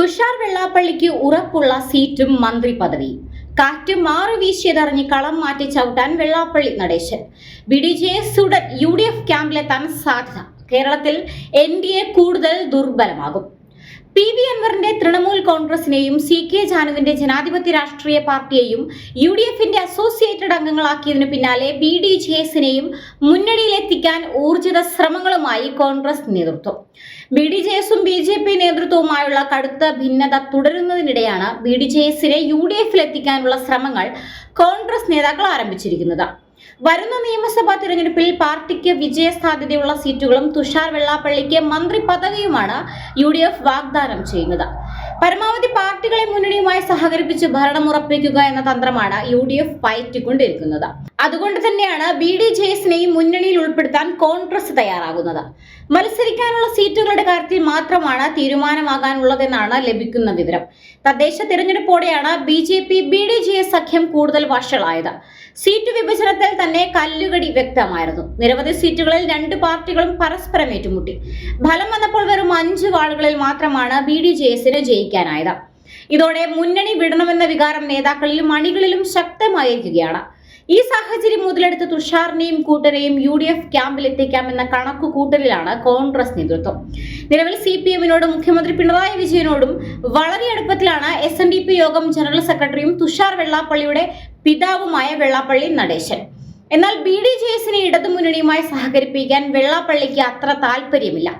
തുഷാർ വെള്ളാപ്പള്ളിക്ക് ഉറപ്പുള്ള സീറ്റും മന്ത്രി പദവി. കാറ്റ് മാറി വീശിയതറിഞ്ഞ് കളം മാറ്റി ചവിട്ടാൻ Vellappally Natesan. B D J സുഡൻ U D F ക്യാമ്പിലെത്താൻ സാധ്യത. കേരളത്തിൽ എൻ ഡി എ കൂടുതൽ ദുർബലമാകും. പി വി അൻവറിന്റെ തൃണമൂൽ കോൺഗ്രസിനെയും സി കെ ജാനുവിന്റെ ജനാധിപത്യ രാഷ്ട്രീയ പാർട്ടിയെയും യു ഡി എഫിന്റെ അസോസിയേറ്റഡ് അംഗങ്ങളാക്കിയതിനു പിന്നാലെ ബി ഡി ജെ എസിനെയും മുന്നണിയിലെത്തിക്കാൻ ഊർജിത ശ്രമങ്ങളുമായി കോൺഗ്രസ് നേതൃത്വം. ബി ഡി ജെ എസും ബി ജെ പി നേതൃത്വവുമായുള്ള കടുത്ത ഭിന്നത തുടരുന്നതിനിടെയാണ് ബി ഡി ജെ എസിനെ യു ഡി എഫിലെത്തിക്കാനുള്ള ശ്രമങ്ങൾ കോൺഗ്രസ് നേതാക്കൾ ആരംഭിച്ചിരിക്കുന്നത്. വരുന്ന നിയമസഭാ തിരഞ്ഞെടുപ്പിൽ പാർട്ടിക്ക് വിജയ സാധ്യതയുള്ള സീറ്റുകളും തുഷാർ വെള്ളാപ്പള്ളിക്ക് മന്ത്രി പദവിയുമാണ് യു വാഗ്ദാനം ചെയ്യുന്നത്. പരമാവധി പാർട്ടികളെ മുന്നണിയുമായി സഹകരിപ്പിച്ച് ഭരണം ഉറപ്പിക്കുക എന്ന തന്ത്രമാണ് യു ഡി എഫ് പയറ്റിക്കൊണ്ടിരിക്കുന്നത്. അതുകൊണ്ട് തന്നെയാണ് ബി ഡി ജെ എസിനെയും മുന്നണിയിൽ ഉൾപ്പെടുത്താൻ കോൺഗ്രസ് തയ്യാറാകുന്നത്. മത്സരിക്കാനുള്ള സീറ്റുകളുടെ കാര്യത്തിൽ മാത്രമാണ് തീരുമാനമാകാനുള്ളതെന്നാണ് ലഭിക്കുന്ന വിവരം. തദ്ദേശ തിരഞ്ഞെടുപ്പോടെയാണ് B J P B D J S സഖ്യം കൂടുതൽ വഷളായത്. സീറ്റ് വിഭജനത്തിൽ തന്നെ കല്ലുകടി വ്യക്തമായിരുന്നു. നിരവധി സീറ്റുകളിൽ രണ്ട് പാർട്ടികളും പരസ്പരം ഏറ്റുമുട്ടി. ഫലം വന്നപ്പോൾ വെറും അഞ്ച് വാർഡുകളിൽ മാത്രമാണ് ബി ഡി ജെ എസിന് ജയിക്കാനായത് ഇതോടെ മുന്നണി വിടണമെന്ന വികാരം നേതാക്കളിലും അണികളിലും ശക്തമായിരിക്കുകയാണ്. ഈ സാഹചര്യം മുതലെടുത്ത് തുഷാറിനെയും കൂട്ടരെയും യു ഡി എഫ് ക്യാമ്പിലെത്തിക്കാമെന്ന കണക്കു കൂട്ടലിലാണ് കോൺഗ്രസ് നേതൃത്വം. നിലവിൽ സി പി എമ്മിനോടും മുഖ്യമന്ത്രി പിണറായി വിജയനോടും വളരെ അടുപ്പത്തിലാണ് S N D P Yogam general സെക്രട്ടറിയും തുഷാർ വെള്ളാപ്പള്ളിയുടെ പിതാവുമായ വെള്ളാപ്പള്ളി നടേശൻ. എന്നാൽ ബി ഡി ജെ എസിനെ ഇടതുമുന്നണിയുമായി സഹകരിപ്പിക്കാൻ വെള്ളാപ്പള്ളിക്ക് അത്ര താല്പര്യമില്ല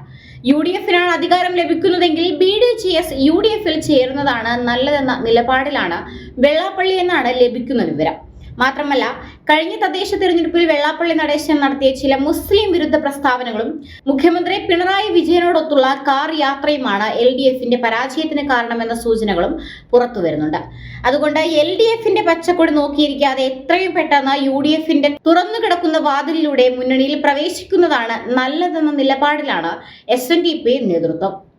യു ഡി എഫിനാണ് അധികാരം ലഭിക്കുന്നതെങ്കിൽ B D S U D എഫിൽ ചേരുന്നതാണ് നല്ലതെന്ന നിലപാടിലാണ് വെള്ളാപ്പള്ളി എന്നാണ് ലഭിക്കുന്ന വിവരം. മാത്രമല്ല കഴിഞ്ഞ തദ്ദേശ തിരഞ്ഞെടുപ്പിൽ വെള്ളാപ്പള്ളി നടേശൻ നടത്തിയ ചില മുസ്ലിം വിരുദ്ധ പ്രസ്താവനകളും മുഖ്യമന്ത്രി പിണറായി വിജയനോടൊത്തുള്ള കാർ യാത്രയുമാണ് എൽ ഡി എഫിന്റെ പരാജയത്തിന് കാരണമെന്ന സൂചനകളും പുറത്തു വരുന്നുണ്ട്. അതുകൊണ്ട് എൽ ഡി എഫിന്റെ പച്ചക്കൊടി നോക്കിയിരിക്കാതെ എത്രയും പെട്ടെന്ന് യു ഡി എഫിന്റെ തുറന്നു കിടക്കുന്ന വാതിലിലൂടെ മുന്നണിയിൽ പ്രവേശിക്കുന്നതാണ് നല്ലതെന്ന നിലപാടിലാണ് എസ് എൻ ഡി പി നേതൃത്വം.